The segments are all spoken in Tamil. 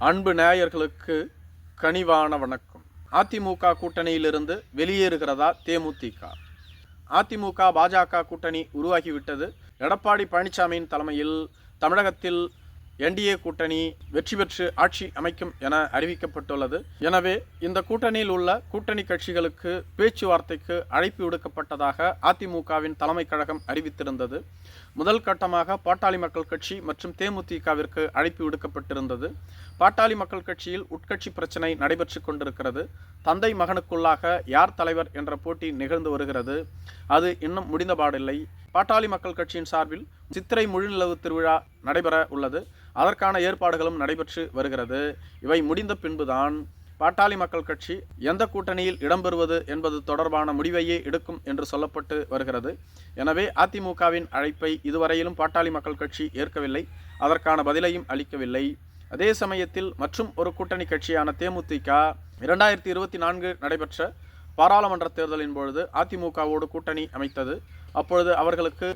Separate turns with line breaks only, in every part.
அன்பு நேயர்களுக்கு கனிவான வணக்கம். அதிமுக கூட்டணியிலிருந்து வெளியேறுகிறதா தேமுதிக? அதிமுக பாஜக கூட்டணி உருவாகிவிட்டது. எடப்பாடி பழனிசாமியின் தலைமையில் தமிழகத்தில் என்டிஏ கூட்டணி வெற்றி பெற்று ஆட்சி அமைக்கும் என அறிவிக்கப்பட்டுள்ளது. எனவே இந்த கூட்டணியில் உள்ள கூட்டணி கட்சிகளுக்கு பேச்சுவார்த்தைக்கு அழைப்பு விடுக்கப்பட்டதாக அதிமுகவின் தலைமை கழகம் அறிவித்திருந்தது. முதல் கட்டமாக பாட்டாளி மக்கள் கட்சி மற்றும் தேமுதிகவிற்கு அழைப்பு விடுக்கப்பட்டிருந்தது. பாட்டாளி மக்கள் கட்சியில் உட்கட்சி பிரச்சனை நடைபெற்று கொண்டிருக்கிறது. தந்தை மகனுக்குள்ளாக யார் தலைவர் என்ற போட்டி நிகழ்ந்து வருகிறது. அது இன்னும் முடிந்தபாடில்லை. பாட்டாளி மக்கள் கட்சியின் சார்பில் சித்திரை முழுநிலவு திருவிழா நடைபெற உள்ளது. அதற்கான ஏற்பாடுகளும் நடைபெற்று வருகிறது. இவை முடிந்த பின்புதான் பாட்டாளி மக்கள் கட்சி எந்த கூட்டணியில் இடம்பெறுவது என்பது தொடர்பான முடிவையே எடுக்கும் என்று சொல்லப்பட்டு வருகிறது. எனவே அதிமுகவின் அழைப்பை இதுவரையிலும் பாட்டாளி மக்கள் கட்சி ஏற்கவில்லை. அதற்கான பதிலையும் அளிக்கவில்லை. அதே சமயத்தில் மற்றும் ஒரு கூட்டணி கட்சியான தேமுதிக இரண்டாயிரத்தி இருபத்தி நான்கு நடைபெற்ற பாராளுமன்ற தேர்தலின் பொழுது அதிமுகவோடு கூட்டணி அமைத்தது. அப்பொழுது அவர்களுக்கு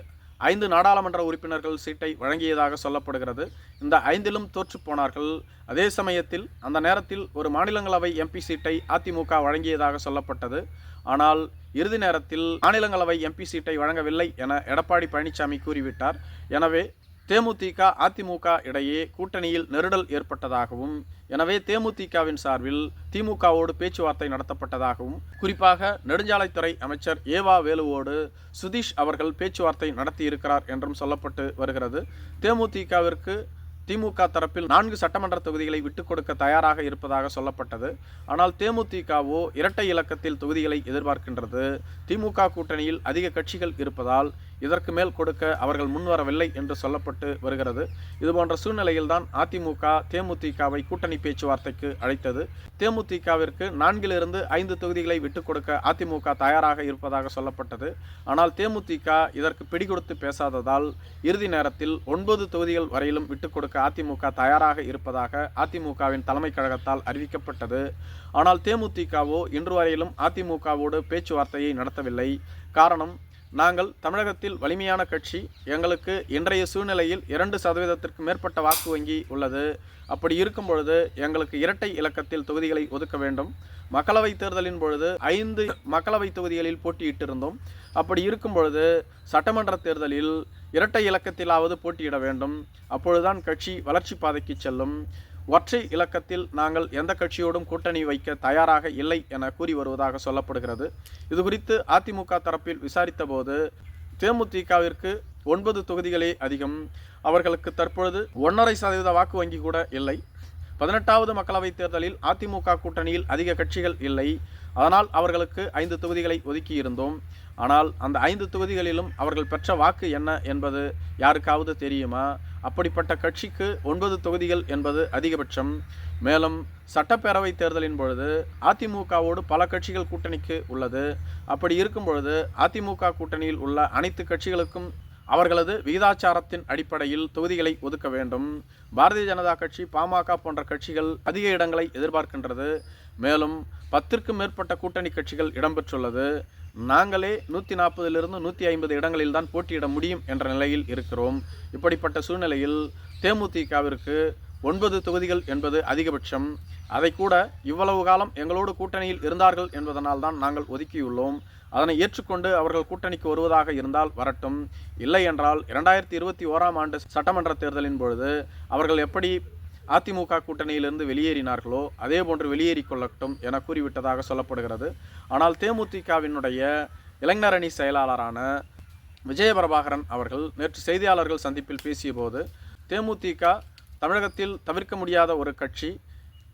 ஐந்து நாடாளுமன்ற உறுப்பினர்கள் சீட்டை வழங்கியதாக சொல்லப்படுகிறது. இந்த ஐந்திலும் தோற்று போனார்கள். அதே சமயத்தில் அந்த நேரத்தில் ஒரு மாநிலங்களவை எம்பி சீட்டை அதிமுக வழங்கியதாக சொல்லப்பட்டது. ஆனால் இறுதி நேரத்தில் மாநிலங்களவை எம்பி சீட்டை வழங்கவில்லை என எடப்பாடி பழனிசாமி கூறிவிட்டார். எனவே தேமுதிக அதிமுக இடையே கூட்டணியில் நெருடல் ஏற்பட்டதாகவும் எனவே தேமுதிகவின் சார்பில் திமுகவோடு பேச்சுவார்த்தை நடத்தப்பட்டதாகவும் குறிப்பாக நெடுஞ்சாலைத்துறை அமைச்சர் ஏவா வேலுவோடு சுதீஷ் அவர்கள் பேச்சுவார்த்தை நடத்தியிருக்கிறார் என்றும் சொல்லப்பட்டு வருகிறது. தேமுதிகவிற்கு திமுக தரப்பில் நான்கு சட்டமன்ற தொகுதிகளை விட்டுக் கொடுக்க தயாராக இருப்பதாக சொல்லப்பட்டது. ஆனால் தேமுதிகவோ இரட்டை இலக்கத்தில் தொகுதிகளை எதிர்பார்க்கின்றது. திமுக கூட்டணியில் அதிக கட்சிகள் இருப்பதால் இதற்கு மேல் கொடுக்க அவர்கள் முன்வரவில்லை என்று சொல்லப்பட்டு வருகிறது. இதுபோன்ற சூழ்நிலையில்தான் அதிமுக தேமுதிகவை கூட்டணி பேச்சுவார்த்தைக்கு அழைத்தது. தேமுதிகவிற்கு நான்கிலிருந்து ஐந்து தொகுதிகளை விட்டுக் கொடுக்க அதிமுக தயாராக இருப்பதாக சொல்லப்பட்டது. ஆனால் தேமுதிக இதற்கு பிடிகொடுத்து பேசாததால் இறுதி நேரத்தில் ஒன்பது தொகுதிகள் வரையிலும் விட்டுக் கொடுக்க அதிமுக தயாராக இருப்பதாக அதிமுகவின் தலைமை கழகத்தால் அறிவிக்கப்பட்டது. ஆனால் தேமுதிகவோ இன்று வரையிலும் அதிமுகவோடு பேச்சுவார்த்தையை நடத்தவில்லை. காரணம் நாங்கள் தமிழகத்தில் வலிமையான கட்சி எங்களுக்கு இன்றைய சூழ்நிலையில் இரண்டு சதவீதத்திற்கு மேற்பட்ட வாக்கு வங்கி உள்ளது. அப்படி இருக்கும் பொழுது எங்களுக்கு இரட்டை இலக்கத்தில் தொகுதிகளை ஒதுக்க வேண்டும். மக்களவைத் தேர்தலின் பொழுது ஐந்து மக்களவை தொகுதிகளில் போட்டியிட்டிருந்தோம். அப்படி இருக்கும் பொழுது சட்டமன்ற தேர்தலில் இரட்டை இலக்கத்திலாவது போட்டியிட வேண்டும். அப்பொழுதுதான் கட்சி வளர்ச்சி பாதைக்கு செல்லும். ஒற்றை இலக்கத்தில் நாங்கள் எந்த கட்சியோடும் கூட்டணி வைக்க தயாராக இல்லை என கூறி வருவதாக சொல்லப்படுகிறது. இது குறித்து அதிமுக தரப்பில் விசாரித்தபோது தேமுதிகவிற்கு ஒன்பது தொகுதிகளே அதிகம். அவர்களுக்கு தற்பொழுது ஒன்றரை சதவீத வாக்கு வங்கி கூட இல்லை. பதினெட்டாவது மக்களவைத் தேர்தலில் அதிமுக கூட்டணியில் அதிக கட்சிகள் இல்லை. அதனால் அவர்களுக்கு ஐந்து தொகுதிகளை ஒதுக்கியிருந்தோம். ஆனால் அந்த ஐந்து தொகுதிகளிலும் அவர்கள் பெற்ற வாக்கு என்ன என்பது யாருக்காவது தெரியுமா? அப்படிப்பட்ட கட்சிக்கு ஒன்பது தொகுதிகள் என்பது அதிகபட்சம். மேலும் சட்டப்பேரவை தேர்தலின் பொழுது அதிமுகவோடு பல கட்சிகள் கூட்டணிக்கு உள்ளது. அப்படி இருக்கும் பொழுது அதிமுக கூட்டணியில் உள்ள அனைத்து கட்சிகளுக்கும் அவர்களது விகிதாச்சாரத்தின் அடிப்படையில் தொகுதிகளை ஒதுக்க வேண்டும். பாரதிய ஜனதா கட்சி பாமக போன்ற கட்சிகள் அதிக இடங்களை எதிர்பார்க்கின்றது. மேலும் பத்திற்கும் மேற்பட்ட கூட்டணி கட்சிகள் இடம்பெற்றுள்ளது. நாங்களே நூற்றி நாற்பதிலிருந்து நூற்றி ஐம்பது இடங்களில் தான் போட்டியிட முடியும் என்ற நிலையில் இருக்கிறோம். இப்படிப்பட்ட சூழ்நிலையில் தேமுதிகவிற்கு ஒன்பது தொகுதிகள் என்பது அதிகபட்சம். அதை கூட இவ்வளவு காலம் எங்களோடு கூட்டணியில் இருந்தார்கள் என்பதனால் தான் நாங்கள் ஒதுக்கியுள்ளோம். அதனை ஏற்றுக்கொண்டு அவர்கள் கூட்டணிக்கு வருவதாக இருந்தால் வரட்டும். இல்லை என்றால் இரண்டாயிரத்தி இருபத்தி ஓராம் ஆண்டு சட்டமன்ற தேர்தலின் பொழுது அவர்கள் எப்படி அதிமுக கூட்டணியிலிருந்து வெளியேறினார்களோ அதே போன்று வெளியேறி கொள்ளட்டும் என கூறிவிட்டதாக சொல்லப்படுகிறது. ஆனால் தேமுதிகவினுடைய இளைஞர் அணி செயலாளரான விஜயபிரபாகரன் அவர்கள் நேற்று செய்தியாளர்கள் சந்திப்பில் பேசியபோது தேமுதிக தமிழகத்தில் தவிர்க்க முடியாத ஒரு கட்சி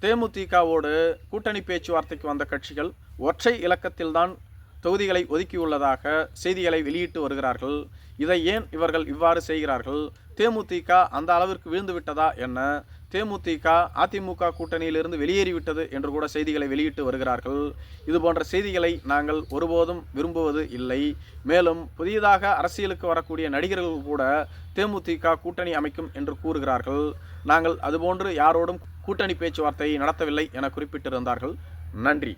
தேமுதிகவோடு கூட்டணி பேச்சுவார்த்தைக்கு வந்த கட்சிகள் ஒற்றை இலக்கத்தில்தான் தொகுதிகளை ஒதுக்கியுள்ளதாக செய்திகளை வெளியிட்டு வருகிறார்கள். இதை ஏன் இவர்கள் இவ்வாறு செய்கிறார்கள்? தேமுதிக அந்த அளவிற்கு வீழ்ந்து விட்டதா என்ன தேமுதிக அதிமுக கூட்டணியிலிருந்து வெளியேறிவிட்டது என்று கூட செய்திகளை வெளியிட்டு வருகிறார்கள். இது போன்ற செய்திகளை நாங்கள் ஒருபோதும் விரும்புவது இல்லை. மேலும் புதியதாக அரசியலுக்கு வரக்கூடிய நடிகர்கள் கூட தேமுதிக கூட்டணி அமைக்கும் என்று கூறுகிறார்கள். நாங்கள் அதுபோன்று யாரோடும் கூட்டணி பேச்சுவார்த்தையை நடத்தவில்லை என குறிப்பிட்டிருந்தார்கள். நன்றி.